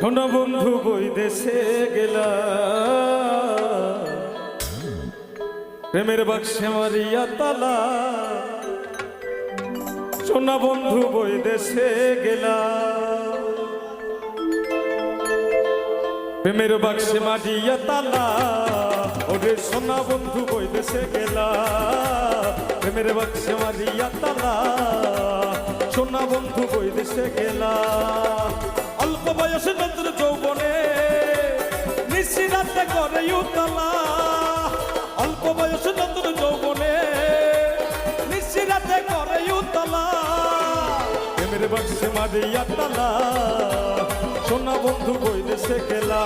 শোনা বন্ধু, বই দেশে গেলা প্রেমের বাক্সে মারিয়া তালা। সোনা বন্ধু, বই দেশে গেলা প্রেমের বাক্সে মারিয়া তালা। ওরে সোনা বন্ধু, বই দেশে গেলা প্রেমের বাক্সে মারিয়া তালা। সোনা বন্ধু, বই দেশে গেলা উতলা অল্প বয়স নতুন যৌবনে নিশিরাতে করে উতলা। প্রেমের বাক্সে মারিয়া তালা। সোনা বন্ধু বই দেশে গেলা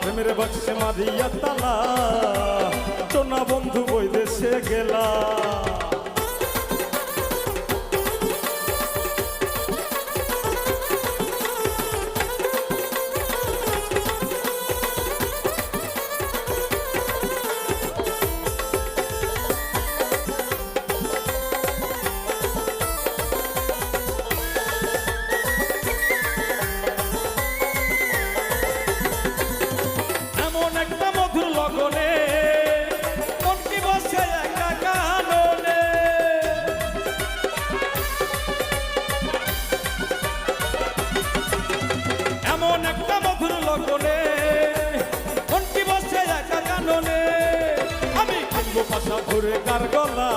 প্রেমের বাক্সে মারিয়া তালা। সোনা বন্ধু বই দেশে গেলা। কিনবো পাশা ধরে কার গলা?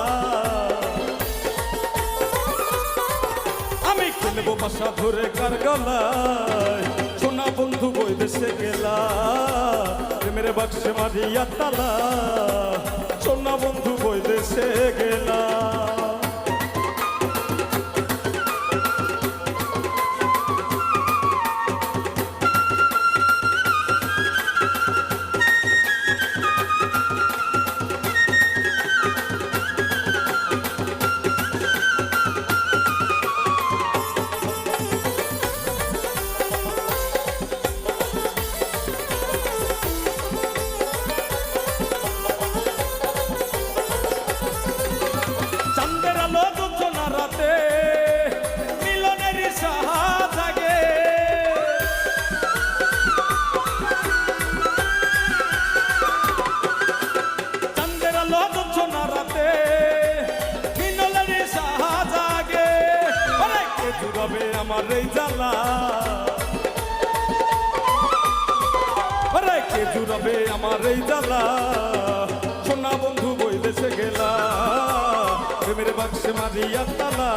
আমি কিনবো পাশা ধরে কার গলায় সোনা বন্ধু বই দেশে গেলা। প্রেমের বাক্সে মারিয়া তালা। সোনা বন্ধু বই দেশে গেলা। এই জ্বালা কে জুড়াবে আমার এই জ্বালা? সোনা বন্ধু বই দেশে গেলা। প্রেমের বাক্সে মারিয়া তালা।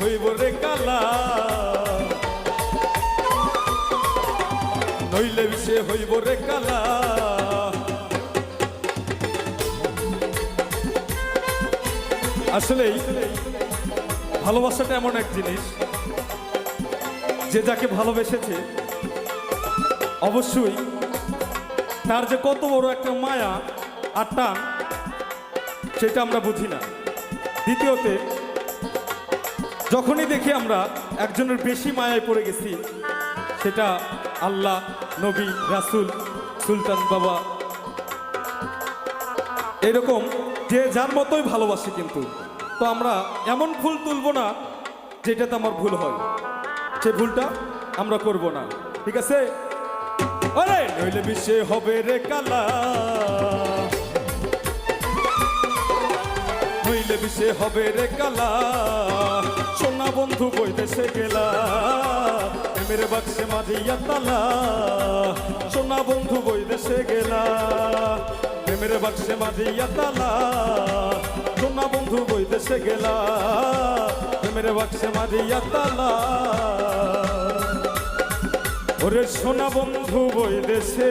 হইব রে কালা। নইলে হইব রে কালা। আসলেই ভালোবাসাটা এমন এক জিনিস, যে যাকে ভালোবেসেছে, অবশ্যই তার যে কত বড় একটা মায়া আর টান, সেটা আমরা বুঝি না। দ্বিতীয়তে যখনই দেখি আমরা একজনের বেশি মায়ায় পড়ে গেছি, সেটা আল্লাহ, নবী, রাসুল, সুলতান বাবা। এরকম যে যার মতোই ভালোবাসে কিন্তু। তো আমরা এমন ফুল তুলব না যেটাতে আমার ভুল হয়। সে ভুলটা আমরা করব না। ঠিক আছে? নইলে বিশ্বে হবে রে কালা। নইলে বিশ্বে হবে রে কালা। সোনা বন্ধু বই দেশে গেলা। প্রেমের বাক্সে মারিয়া তালা। সোনা বন্ধু বই দেশে গেলা। প্রেমের বাক্সে মারিয়া তালা। সোনা বন্ধু বই দেশে গেলা। প্রেমের বাক্সে মারিয়া তালা। ওরে সোনা বন্ধু বই দেশে